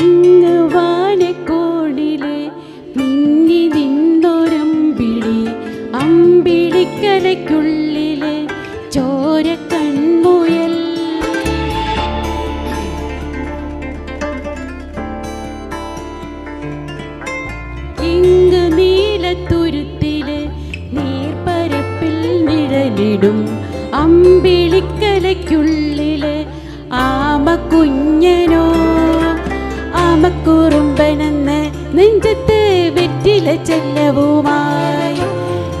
അങ്ങ് മിന്നി നിഴലിടും അമ്പിളിക്കലയ്ക്കുള്ളിൽ ആമ കുഞ്ഞനോ വെറ്റില ചെല്ലവുമായി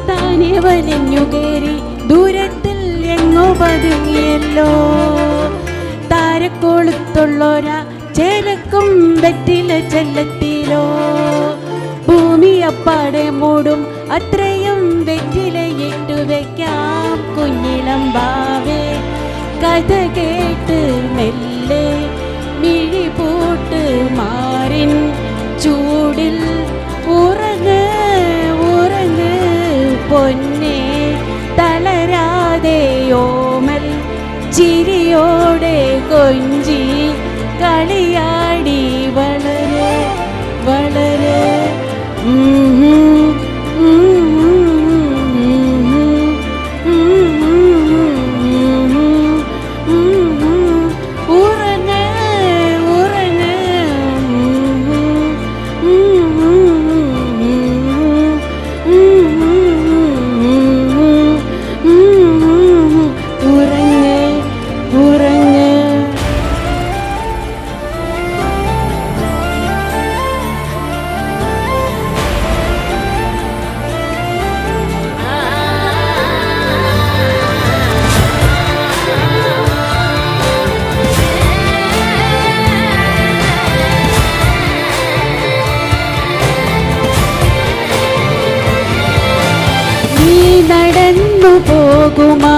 താനെ വലിഞ്ഞു കയറി ദൂരത്തിൽ എങ്ങോ പതുങ്ങിയല്ലോ. താരക്കോളത്തുള്ളോരാ ചേലക്കും വെറ്റില ചെല്ലത്തിലോ. ഭൂമി അപ്പാടെ മൂടും അത്രയും വെറ്റിലയിട്ടു വെക്കാം കുഞ്ഞിളം ബാവേ കഥ കേട്ട് മെല്ലെ മിഴി പൂട്ട് മാറിൻ ചൂടിൽ പൊന്നെ തലരാതെയോമൽ ചിരിയോടെ കൊഞ്ചി കളിയാടി നടന്നു പോകുമാ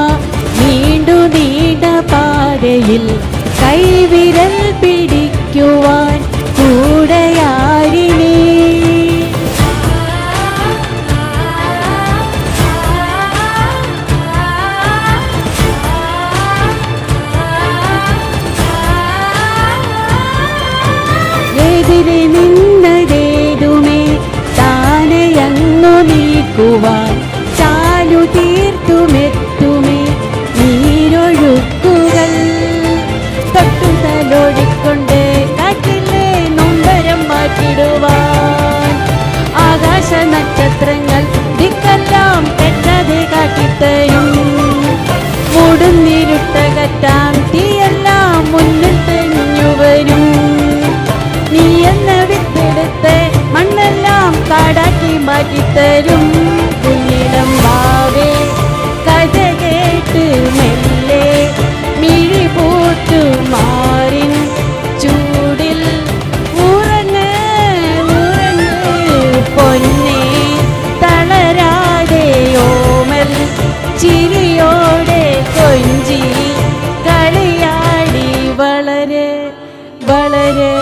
നീണ്ടു നീണ്ട പാതയിൽ കൈവിരൽ പിടിക്കുവാൻ കൂടെയാരിനീ. എതിരെ നിന്നതേതുമേ മാറ്റിത്തരും കുഞ്ഞിടം ഭാവേ കഥ കേട്ട് മെല്ലെ മിഴി പൂട്ടു മാറിൻ ചൂടിൽ ഉറങ്ങ് ഉറങ്ങ് പൊന്നെ തളരാതെ ഓമൽ ചിരിയോടെ കൊഞ്ചി കളിയാടി വളരെ വളരെ